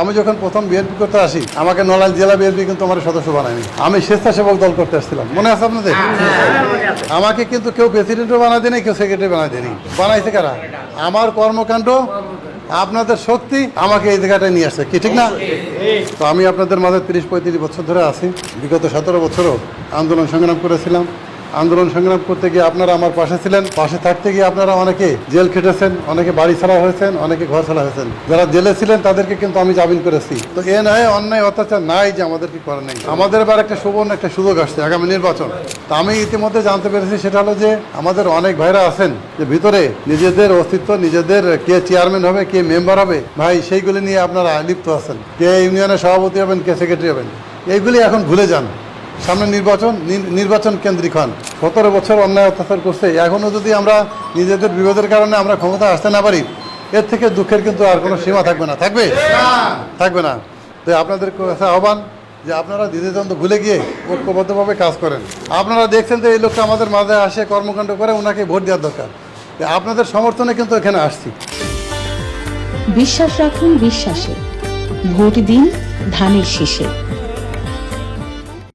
আমি যখন প্রথম বিএনপি করতে আসি আমাকে নড়াইল জেলা বিএনপি কিন্তু আমার সদস্য বানায়নি। আমি স্বেচ্ছাসেবক দল করতে আসছিলাম। মনে আছে আপনাদের? আমাকে কিন্তু কেউ প্রেসিডেন্টও বানায় দেয়নি কেউ সেক্রেটারি বানায় দেয়নি। বানাইছে কারা? আমার কর্মকাণ্ড আপনাদের শক্তি আমাকে এই জায়গাটায় নিয়ে আসছে। কি ঠিক না? তো আমি আপনাদের মাঝে তিরিশ পঁয়ত্রিশ বছর ধরে আছি। বিগত সতেরো বছরও আন্দোলন সংগ্রাম করেছিলাম। আন্দোলন সংগ্রাম করতে গিয়ে আপনারা আমার পাশে ছিলেন, পাশে থাকতে গিয়ে আপনারা অনেকে জেল খেটেছেন, অনেকে বাড়ি ছাড়া হয়েছেন, অনেকে ঘর ছাড়া হয়েছেন। যারা জেলে ছিলেন তাদেরকে কিন্তু আমি জামিন করেছি। তো এ নয় অন্যায়, অত্যাচার নাই যে আমাদের কি করার নেই। আমাদের এবার একটা সুবর্ণ একটা সুযোগ আসছে আগামী নির্বাচন। তো আমি ইতিমধ্যে জানতে পেরেছি, সেটা হলো যে আমাদের অনেক ভাইরা আছেন যে ভিতরে নিজেদের অস্তিত্ব, নিজেদের কে চেয়ারম্যান হবে, কে মেম্বার হবে, ভাই সেইগুলি নিয়ে আপনারা লিপ্ত আছেন। কে ইউনিয়নের সভাপতি হবেন, কে সেক্রেটারি হবেন, এইগুলি এখন ভুলে যান। সামনে নির্বাচন নির্বাচন কেন্দ্রিক হন। সতেরো বছর অন্যায় অত্যাচার করছে। এখনও যদি আমরা নিজেদের বিরোধের কারণে আমরা ক্ষমতা আসতে না পারি, এর থেকে দুঃখের কিন্তু আর কোনো সীমা থাকবে না। থাকবে? থাকবে না। তো আপনাদের কাছে আহ্বান যে আপনারা দ্বিতীয়দ্বন্দ্ব ভুলে গিয়ে ঐক্যবদ্ধভাবে কাজ করেন। আপনারা দেখছেন যে এই লোকটা আমাদের মাঝে আসে, কর্মকাণ্ড করে ওনাকে ভোট দেওয়ার দরকার। আপনাদের সমর্থনে কিন্তু এখানে আসছি। বিশ্বাস রাখুন বিশ্বাসে। ভোট দিন ধানের শীষে।